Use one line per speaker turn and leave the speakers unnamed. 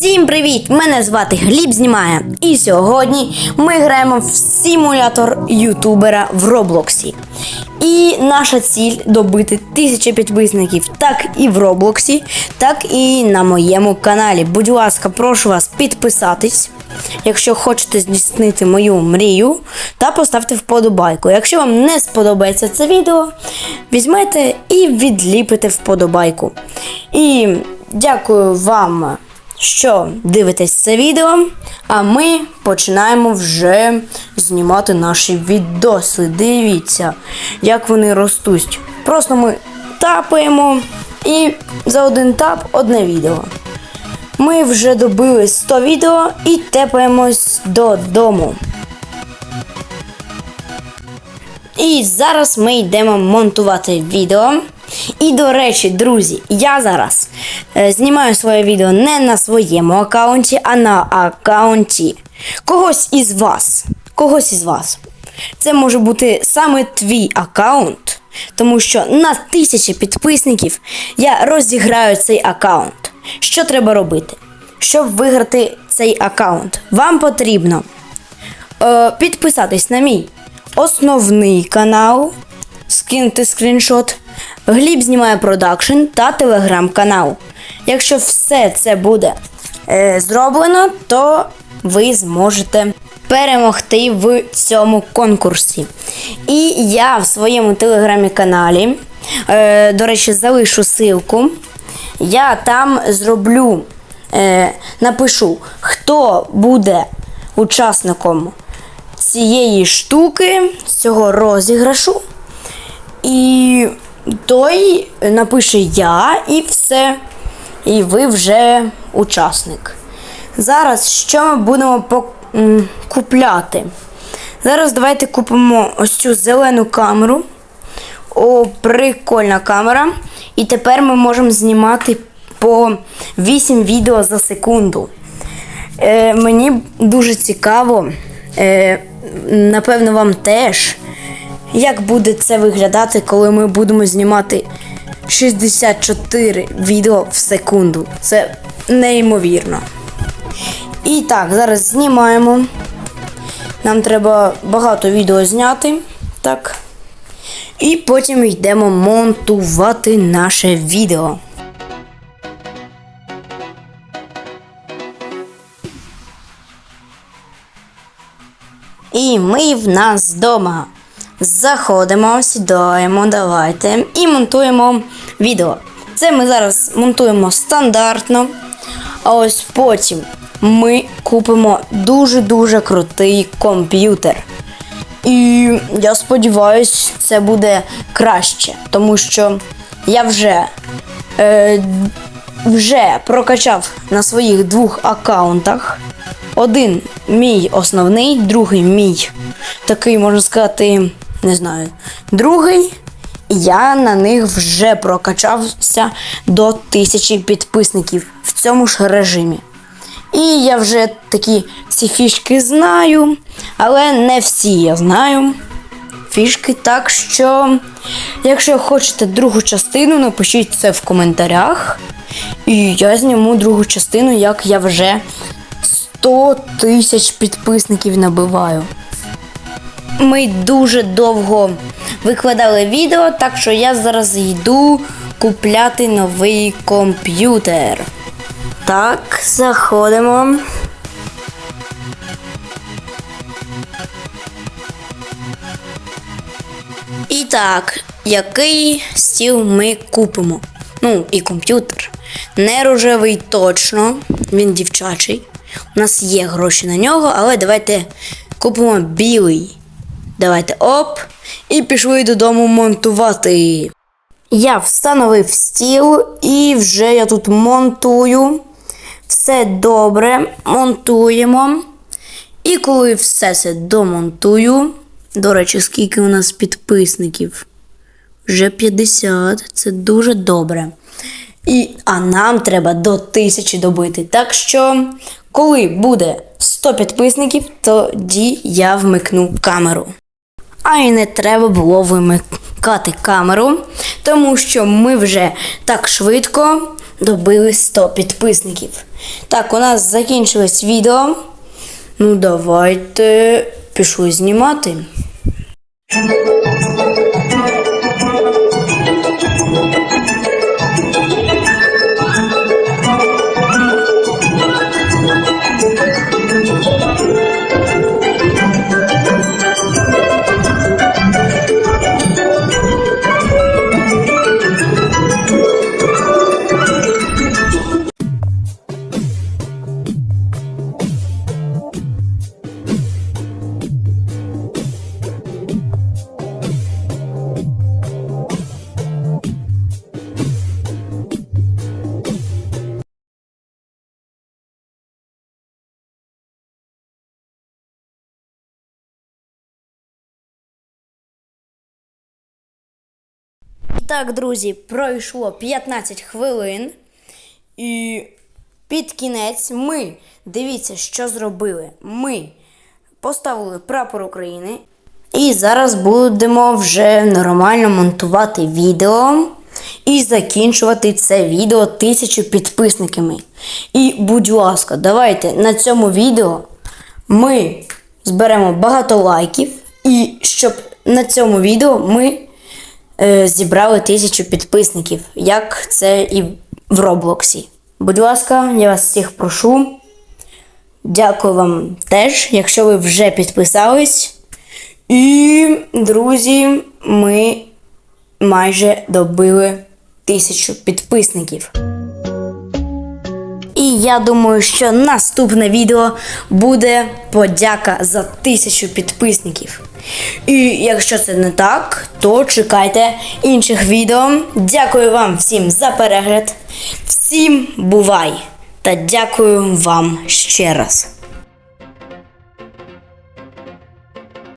Всім привіт! Мене звати Гліб Знімає. І сьогодні ми граємо в симулятор ютубера в Роблоксі. І наша ціль добити тисячу підписників так і в Роблоксі, так і на моєму каналі. Будь ласка, прошу вас підписатись, якщо хочете здійснити мою мрію, та поставте вподобайку. Якщо вам не сподобається це відео, візьмете і відліпите вподобайку. І дякую вам що дивитесь це відео, а ми починаємо вже знімати наші відоси. Дивіться, як вони ростуть. Просто ми тапаємо і за один тап одне відео. Ми вже добили 100 відео і тепаємось додому. І зараз ми йдемо монтувати відео. І до речі, друзі, я зараз е, знімаю своє відео не на своєму аккаунті, а на аккаунті когось із вас. Когось із вас. Це може бути саме твій аккаунт, тому що на тисячі підписників я розіграю цей аккаунт. Що треба робити? Щоб виграти цей аккаунт, вам потрібно е, підписатись на мій основний канал, скинути скріншот, Гліб знімає продакшн та телеграм-канал. Якщо все це буде е, зроблено, то ви зможете перемогти в цьому конкурсі. І я в своєму телеграмі-каналі, е, до речі, залишу ссылку. Я там зроблю, е, напишу, хто буде учасником цієї штуки, цього розіграшу. І той напише я і все. І ви вже учасник. Зараз що ми будемо купляти? Зараз давайте купимо ось цю зелену камеру. О, прикольна камера. І тепер ми можемо знімати по 8 відео за секунду. Е, мені дуже цікаво, е, напевно, вам теж, як буде це виглядати, коли ми будемо знімати 64 відео в секунду. Це неймовірно. І так, зараз знімаємо. Нам треба багато відео зняти. Так. І потім йдемо монтувати наше відео. І ми в нас вдома. Заходимо, сідаємо, давайте і монтуємо відео. Це ми зараз монтуємо стандартно. А ось потім ми купимо дуже-дуже крутий комп'ютер. І я сподіваюся, це буде краще, тому що я вже, е, вже прокачав на своїх двох аккаунтах. Один мій основний, другий мій такий, можна сказати, не знаю, другий. Я на них вже прокачався до тисячі підписників в цьому ж режимі. І я вже такі ці фішки знаю, але не всі я знаю фішки. Так що, якщо хочете другу частину, напишіть це в коментарях. І я зніму другу частину, як я вже 100 тисяч підписників набиваю. Ми дуже довго викладали відео, так що я зараз йду купляти новий комп'ютер. Так, заходимо. І так, який стіл ми купимо? Ну, і комп'ютер. Не рожевий точно, він дівчачий. У нас є гроші на нього, але давайте купимо білий. Давайте оп. І пішли додому монтувати. Я встановив стіл і вже я тут монтую. Все добре, монтуємо. І коли все це домонтую, до речі, скільки у нас підписників? Вже 50, це дуже добре. І, а нам треба до тисячі добити. Так що, коли буде 100 підписників, тоді я вмикну камеру. А й не треба було вимикати камеру, тому що ми вже так швидко добили 100 підписників. Так, у нас закінчилось відео. Ну, давайте пішли знімати. Так, друзі, пройшло 15 хвилин. І під кінець ми, дивіться, що зробили. Ми поставили прапор України. І зараз будемо вже нормально монтувати відео і закінчувати це відео тисячу підписниками. І, будь ласка, давайте на цьому відео ми зберемо багато лайків. І щоб на цьому відео ми зібрали тисячу підписників, як це і в Роблоксі. Будь ласка, я вас всіх прошу. Дякую вам теж, якщо ви вже підписались. І, друзі, ми майже добили тисячу підписників. І я думаю, що наступне відео буде подяка за тисячу підписників. І якщо це не так, то чекайте інших відео. Дякую вам всім за перегляд. Всім бувай! Та дякую вам ще раз.